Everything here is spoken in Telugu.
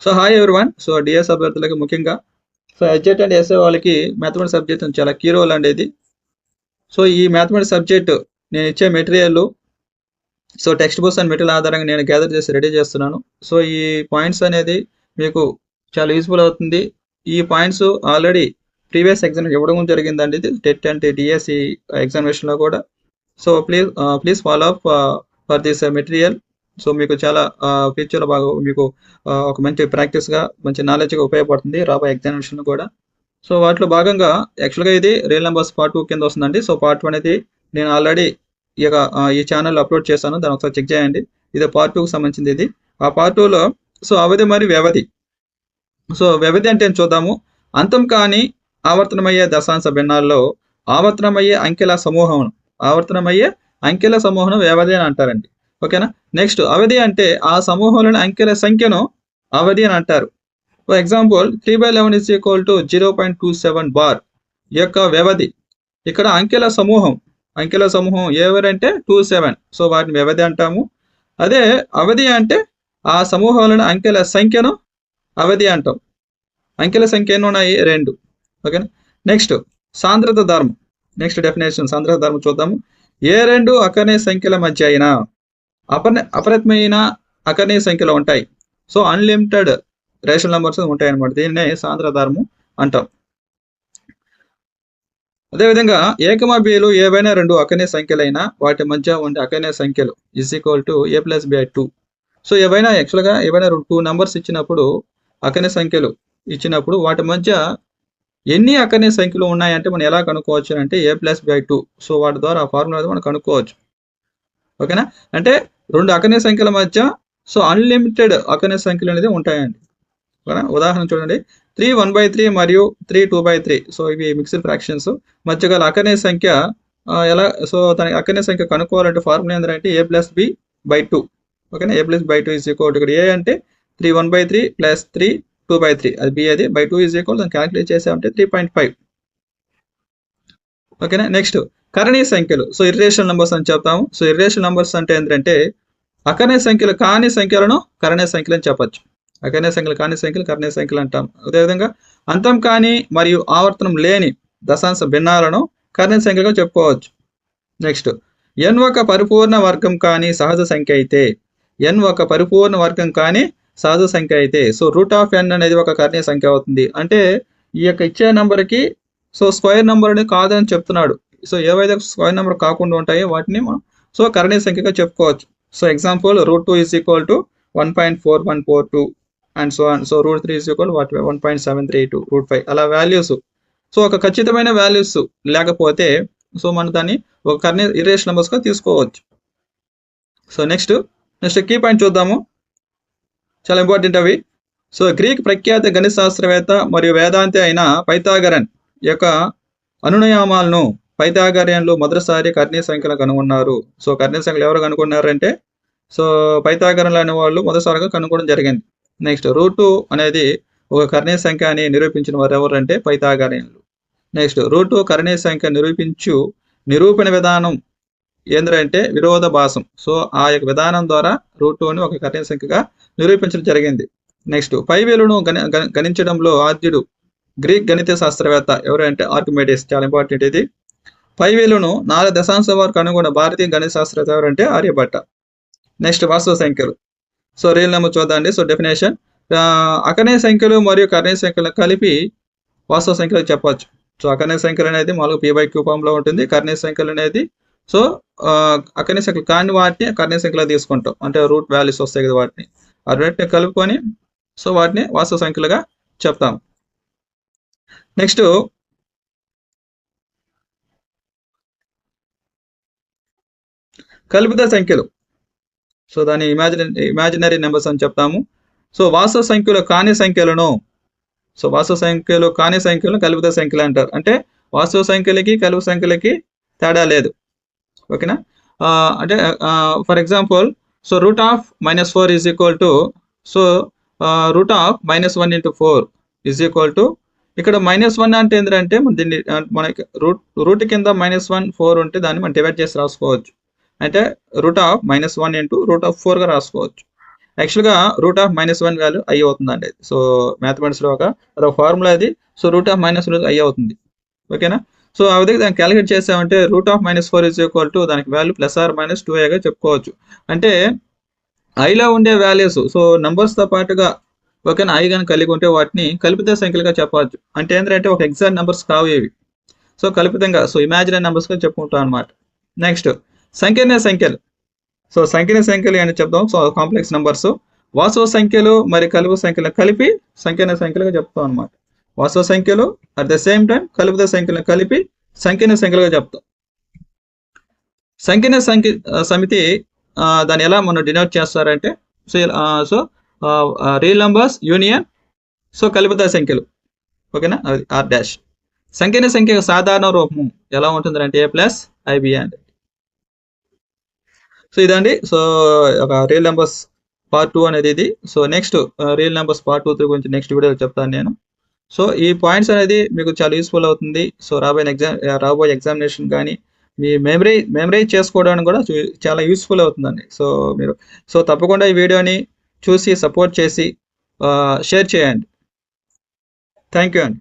So hi one so DS అభ్యర్థులకు ముఖ్యంగా సో ఎడ్జెట్ అండ్ ఎస్ఏ వాళ్ళకి మ్యాథమెటిక్స్ సబ్జెక్ట్ చాలా కీ రోల్ అండి ఇది సో ఈ మ్యాథమెటిక్స్ సబ్జెక్ట్ నేను ఇచ్చే material so textbooks and material ఆధారంగా నేను గ్యాదర్ చేసి రెడీ చేస్తున్నాను. సో ఈ పాయింట్స్ అనేది మీకు చాలా యూస్ఫుల్ అవుతుంది. ఈ పాయింట్స్ ఆల్రెడీ ప్రీవియస్ ఎగ్జామ్ ఇవ్వడం జరిగిందండి ఇది. టెట్ అండ్ డిఎస్సి ఎగ్జామినేషన్లో కూడా. So please please follow up for this material so మీకు చాలా ఫ్యూచర్లో బాగా మీకు ఒక మంచి ప్రాక్టీస్గా మంచి నాలెడ్జ్గా ఉపయోగపడుతుంది రాబోయే ఎగ్జామినేషన్ కూడా. సో వాటిలో భాగంగా యాక్చువల్గా ఇది రియల్ నెంబర్స్ పార్ట్ టూ కింద వస్తుందండి. సో పార్ట్ వన్ అనేది నేను ఆల్రెడీ ఈ యొక్క ఈ ఛానల్ అప్లోడ్ చేశాను. దాన్ని ఒకసారి చెక్ చేయండి. ఇది పార్ట్ టూకి సంబంధించింది ఇది. ఆ పార్ట్ టూలో సో అవధి మరియు వ్యవధి. సో వ్యవధి అంటే చూద్దాము. అంతం కాని ఆవర్తనమయ్యే దశాంశ భిన్నాల్లో ఆవర్తనమయ్యే అంకెల సమూహం ఆవర్తనమయ్యే అంకెల సమూహం వ్యవధి అని అంటారండి. ఓకేనా? నెక్స్ట్ అవధి అంటే ఆ సమూహంలోని అంకెల సంఖ్యను అవధి అని అంటారు. For example three by eleven is equal to zero point two seven bar ఈ యొక్క వ్యవధి. ఇక్కడ అంకెల సమూహం అంకెల సమూహం ఎవరంటే టూ సెవెన్ సో వాటిని వ్యవధి అంటాము. అదే అవధి అంటే ఆ సమూహంలోని అంకెల సంఖ్యను అవధి అంటాం. అంకెల సంఖ్య ఎన్ని ఉన్నాయి? రెండు. ఓకేనా? నెక్స్ట్ సాంద్రత ధర్మం. నెక్స్ట్ డెఫినేషన్ సాంద్రత ధర్మం చూద్దాము. ఏ రెండు అక్కనే సంఖ్యల మధ్య అయినా? అపరి అపరితమైన అకర్ణీయ సంఖ్యలో ఉంటాయి. సో అన్లిమిటెడ్ రేషన్ నెంబర్స్ ఉంటాయి అనమాట దీన్నే సాంద్రధారము అంటాం. అదేవిధంగా ఏకమా బిలు ఏవైనా రెండు అకనే సంఖ్యలైనా వాటి మధ్య ఉండే అకనే సంఖ్యలు is equal to A plus B two so ఏవైనా యాక్చువల్గా ఏవైనా టూ నెంబర్స్ ఇచ్చినప్పుడు అకనే సంఖ్యలు ఇచ్చినప్పుడు వాటి మధ్య ఎన్ని అకనే సంఖ్యలు ఉన్నాయంటే మనం ఎలా కనుక్కోవచ్చు అంటే A plus by two so వాటి ద్వారా ఆ ఫార్ములా మనం కనుక్కోవచ్చు. ఓకేనా అంటే రెండు అకర్ణీయ సంఖ్యల మధ్య సో అన్లిమిటెడ్ అకర్ణీయ సంఖ్యలు అనేది ఉంటాయండి. ఓకేనా? ఉదాహరణ చూడండి. త్రీ వన్ బై త్రీ మరియు three two by three so ఇవి మిక్స్డ్ ఫ్రాక్షన్స్ మధ్య గల అకర్ణీయ సంఖ్య ఎలా సో దాని అకర్ణీయ సంఖ్య కనుక్కోవాలంటే ఫార్ములా ఏంటంటే A plus B by two ఓకేనా? A plus by two is equal ఇక్కడ ఏ అంటే three one by three plus three two by three అది బి అది బై టూ ఈజ్ ఈక్వల్ దాన్ని క్యాలిక్యులేట్ చేసామంటే త్రీ పాయింట్ ఫైవ్ ఓకేనా? నెక్స్ట్ కరణీయ సంఖ్యలు. సో ఇర్రేషనల్ నెంబర్స్ అని చెప్తాము. సో ఇర్రేషనల్ నెంబర్స్ అంటే ఏంటంటే అకర్ణీయ సంఖ్యలు కాని సంఖ్యలను కరణీయ సంఖ్యలు అని చెప్పచ్చు. అకర్ణీయ సంఖ్యలు కాని సంఖ్యలు కరణీయ సంఖ్యలు అంటాం. అదేవిధంగా అంతం కాని మరియు ఆవర్తనం లేని దశాంశ భిన్నాలను కరణీయ సంఖ్యలుగా చెప్పుకోవచ్చు. నెక్స్ట్ ఎన్ ఒక పరిపూర్ణ వర్గం కాని సహజ సంఖ్య అయితే ఎన్ ఒక పరిపూర్ణ వర్గం కాని సహజ సంఖ్య అయితే సో రూట్ ఆఫ్ ఎన్ అనేది ఒక కర్ణీయ సంఖ్య అవుతుంది. అంటే ఈ యొక్క ఇచ్చే నెంబర్కి సో స్క్వేర్ నెంబర్ అనేది కాదని చెప్తున్నాడు. సో ఏవైతే స్క్వేర్ నెంబర్ కాకుండా ఉంటాయో వాటిని మనం సో కరణీయ సంఖ్యగా చెప్పుకోవచ్చు. So example root two is equal to one point four one four two and so so root three is equal what one point seven three two root five అలా వాల్యూస్ సో ఒక ఖచ్చితమైన వాల్యూస్ లేకపోతే సో మనం దాన్ని ఒక కర్ణీయ ఇరేషన్ నెంబర్స్గా తీసుకోవచ్చు. So next next key point చూద్దాము. చాలా ఇంపార్టెంట్ అవి. సో గ్రీక్ ప్రఖ్యాత గణిత శాస్త్రవేత్త మరియు వేదాంతి అయిన పైథాగరన్ యొక్క అనునయామాలను పైతాగార్యంలో మొదటిసారి కర్ణీయ సంఖ్యలు కనుగొన్నారు. సో కర్ణీయ సంఖ్యలు ఎవరు కనుగొన్నారంటే సో పైథాగరన్లు అనే వాళ్ళు మొదటిసారిగా కనుగొనడం జరిగింది. నెక్స్ట్ రూట్ అనేది ఒక కర్ణీయ సంఖ్య అని నిరూపించిన వారు ఎవరంటే పైథాగరియన్లు. నెక్స్ట్ రూట్ కర్ణీయ సంఖ్య నిరూపించు నిరూపణ విధానం ఏంటంటే విరోధభాసం సో ఆ యొక్క విధానం ద్వారా రూట్ టూని ఒక కర్ణీయ సంఖ్యగా నిరూపించడం జరిగింది. నెక్స్ట్ పై విలువను గణ- గణించడంలో ఆద్యుడు గ్రీక్ గణిత శాస్త్రవేత్త ఎవరంటే ఆర్కిమెడిస్ చాలా ఇంపార్టెంట్ ఇది. పై వేలును నాలుగు దశాంశం వరకు అనుగుణ భారతీయ గణిత శాస్త్రవేత్త ఎవరంటే ఆర్యభట్ట. నెక్స్ట్ వాస్తవ సంఖ్యలు. సో రియల్ నెంబర్ చూద్దాండి సో డెఫినేషన్ అకనే సంఖ్యలు మరియు కర్ణీయ సంఖ్యలు కలిపి వాస్తవ సంఖ్యలు చెప్పవచ్చు సో అకనే సంఖ్యలు అనేది మామూలుగా పీ బై క్యూ ఫామ్లో ఉంటుంది. కర్ణీయ సంఖ్యలు అనేది సో అకర్ణీయ సంఖ్యలు కాని వాటిని కర్ణీయ సంఖ్యలో తీసుకుంటాం. అంటే రూట్ వాల్యూస్ వస్తాయి కదా వాటిని. ఆ రేట్ని కలుపుకొని సో వాటిని వాస్తవ సంఖ్యలుగా చెప్తాం. నెక్స్ట్ కల్పిత సంఖ్యలు. సో దాని ఇమాజిన ఇమాజినరీ నెంబర్స్ అని చెప్తాము. సో వాస్తవ సంఖ్యలో కాని సంఖ్యలను సో వాస్తవ సంఖ్యలో కాని సంఖ్యలను కల్పిత సంఖ్యలు అంటారు. అంటే వాస్తవ సంఖ్యలకి కలుపు సంఖ్యలకి తేడా లేదు. ఓకేనా? అంటే for example so root of minus four is equal to so root of minus one into four is equal to ఇక్కడ మైనస్ వన్ అంటే ఏంటంటే దీన్ని మనకి రూట్ రూట్ కింద మైనస్ వన్ ఫోర్ ఉంటే దాన్ని మనం డివైడ్ చేసి రాసుకోవచ్చు. అంటే root of minus one into root of ఫోర్గా రాసుకోవచ్చు. యాక్చువల్గా root of minus one value I అవుతుందండి. సో మ్యాథమెటిక్స్లో ఒక అదొక ఫార్ములా అది so root of minus I అవుతుంది. ఓకేనా సో ఆ విధంగా దాన్ని క్యాలిక్యులేట్ చేసామంటే root of minus four is equal to దానికి value plus or minus two ఏగా చెప్పుకోవచ్చు. అంటే ఐలో ఉండే వాల్యూస్ సో నంబర్స్తో పాటుగా ఓకేనా ఐ కానీ కలిగి ఉంటే వాటిని కల్పిత సంఖ్యలుగా చెప్పవచ్చు. అంటే ఏంటంటే ఒక ఎగ్జాక్ట్ నెంబర్స్ కావు ఇవి సో కల్పితంగా సో ఇమాజినరీ నెంబర్స్గా చెప్పుకుంటాం అనమాట నెక్స్ట్ సంకీర్ణ సంఖ్యలు. సో సంఖ్యనే సంఖ్యలు అని చెప్తాం? సో కాంప్లెక్స్ నెంబర్స్ వాస్తవ సంఖ్యలు మరి కలుపు సంఖ్యలు కలిపి సంఖ్యనే సంఖ్యలుగా చెప్తాం అనమాట వాస్తవ సంఖ్యలు అట్ ద సేమ్ టైం కలుపుత సంఖ్యలను కలిపి సంకీర్ణ సంఖ్యలుగా చెప్తాం. సంఖ్యనే సంఖ్య సమితి దాన్ని ఎలా మనం డినోట్ చేస్తారంటే so so real numbers union so కలిపిత సంఖ్యలు. ఓకేనా? అది ఆర్ డాష్ సంఖ్యని సంఖ్య సాధారణ రూపం ఎలా ఉంటుందంటే ఏ ప్లస్ ఐబి అండి సో ఇదండి. సో ఒక రియల్ నెంబర్స్ పార్ట్ టూ అనేది ఇది. So next real numbers part two three గురించి నెక్స్ట్ వీడియోలో చెప్తాను నేను. సో ఈ పాయింట్స్ అనేది మీకు చాలా యూస్ఫుల్ అవుతుంది. సో రాబోయే ఎగ్జామ్ uh, రాబోయే ఎగ్జామినేషన్ కానీ మీ మెమరీ మెమరీ చేసుకోవడానికి కూడా చాలా యూస్ఫుల్ అవుతుందండి. సో మీరు సో తప్పకుండా ఈ వీడియోని చూసి సపోర్ట్ చేసి షేర్ చేయండి. థ్యాంక్ యూ అండి.